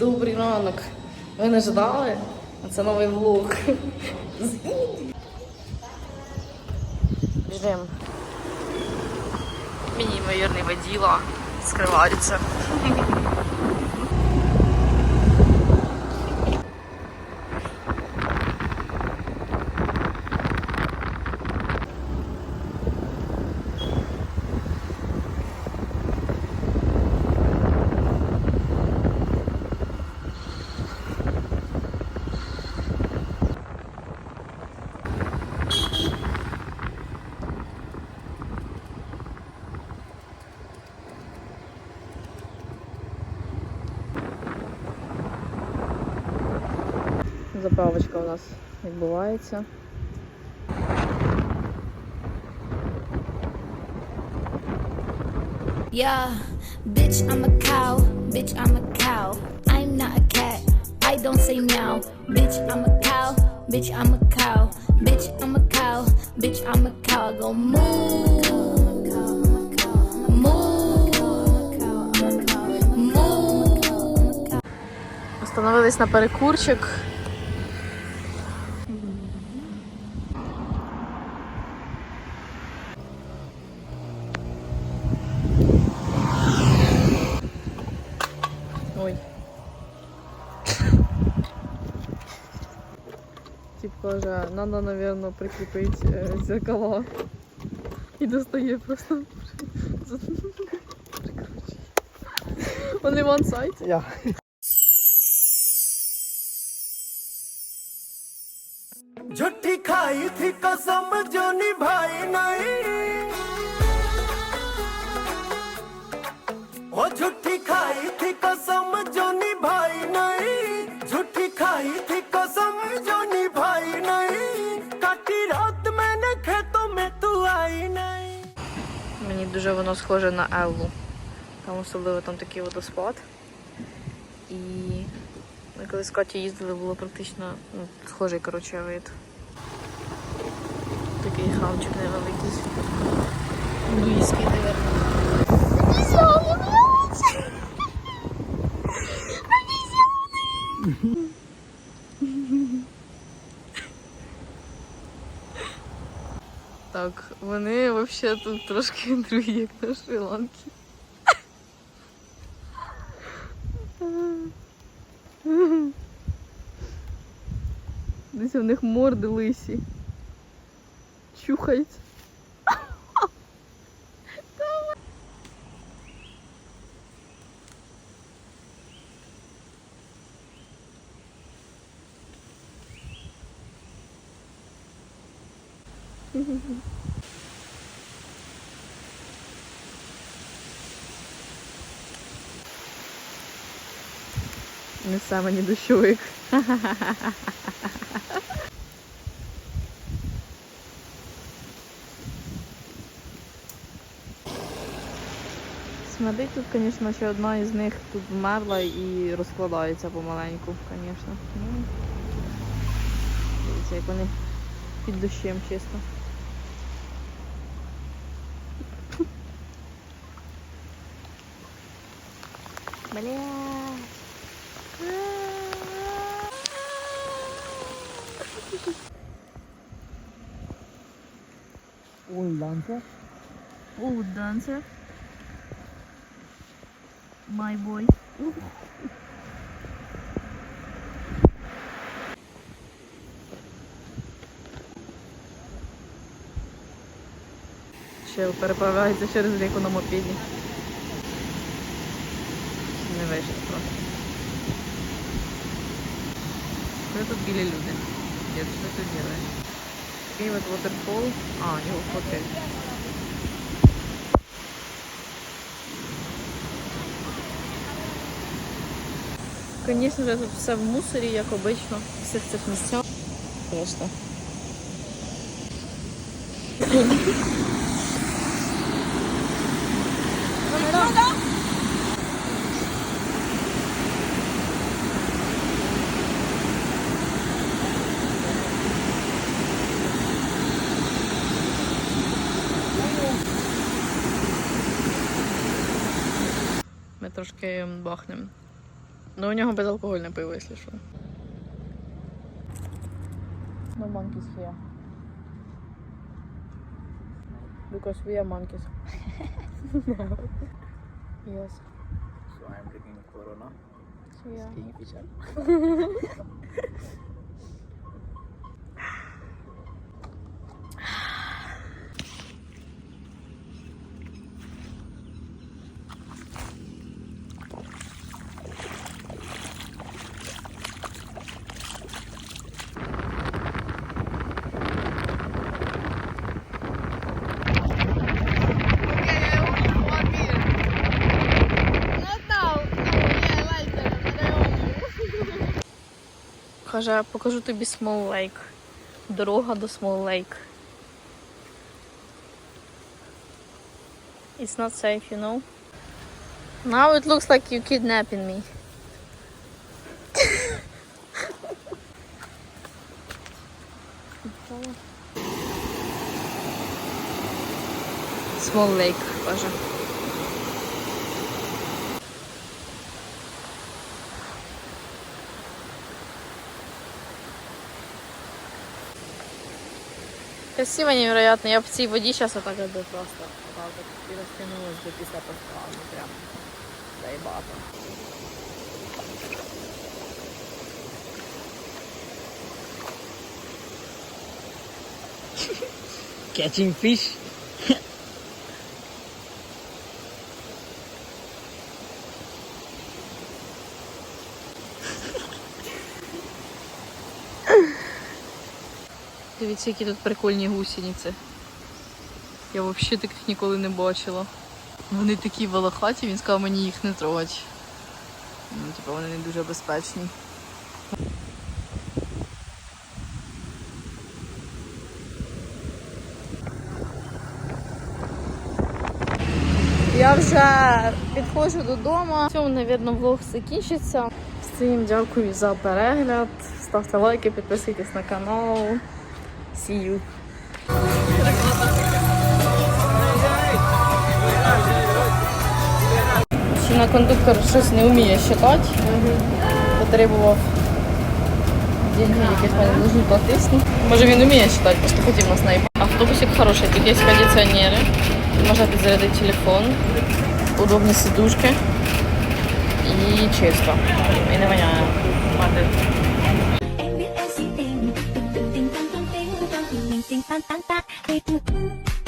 Добрий ранок. Ви не ждали? Це новий влог. Біжим. Мені ймовірний воділа скриваються. Заправочка у нас відбувається. Yeah, bitch, I'm a cow. Bitch, I'm a cow. I'm not a cat. I don't say meow. Bitch, I'm a cow. Bitch, I'm a cow. Bitch, I'm a cow. Bitch, I'm a cow. Go moo. Moo. Moo. Остановились на перекурчик. Тип каже, надо, наверное, прикрепить э, зеркала. І достає просто. Прикручує. Only one side? Ja. झूठी खाई थी कसम जो निभाई дуже воно схоже на Еллу. Там особливо там такий водоспад. І ми коли з Каті їздили, було практично ну, схожий коротше, вид. Такий хавчик невеликий. вони взагалі тут трошки другі, як на Шрі-Ланці. Десь у них морди лисі. Чухають. Несе мені дощовик. Смердить тут, звісно, ще одна із них тут вмерла і розкладається помаленьку, звісно. Ну, Дивіться, як вони під дощем чисто. Бля. Un dancer. Oh, dancer. My boy. Ще переправляється через ріку на мопеді. Не вийшло просто. Що тут білі люди? Дід, что ты делаешь? И вот waterfall. А, его хватает. Конечно же, тут все в мусорі, як обично, в всіх цих місцях. Просто. Ми трошки бахнемо. Ну, у нього безалкогольне пиво, якщо що. No monkeys here. Because we are monkeys. yes. So I'm drinking Corona, So yeah. Kingfisher. Каже, покажу тобі Small Lake. Дорога до Small Lake. It's not safe, you know. Now it looks like you kidnapping me. Small Lake, каже. Красиво, невероятно. Я в цій воді зараз отак би просто отак от і розтягнулась би після поставки. Прям заїбато. Catching fish. Дивіться, які тут прикольні гусениці. Я взагалі таких ніколи не бачила. Вони такі волохаті, він сказав мені їх не трогати. Ну, типу, вони не дуже безпечні. Я вже підходжу додому. На цьому, мабуть, влог закінчиться. Всім дякую за перегляд. Ставте лайки, підписуйтесь на канал. See you. Мужчина кондуктор щось не вміє считати. Потребував деньги, якісь мені нужні платисні. Може він вміє считати, просто хотів нас наїбати. Автобусик хороший, тут є кондиціонери. Можна підзарядити телефон, удобні сидушки і чисто. І не воняє. Мати. タンタンタン。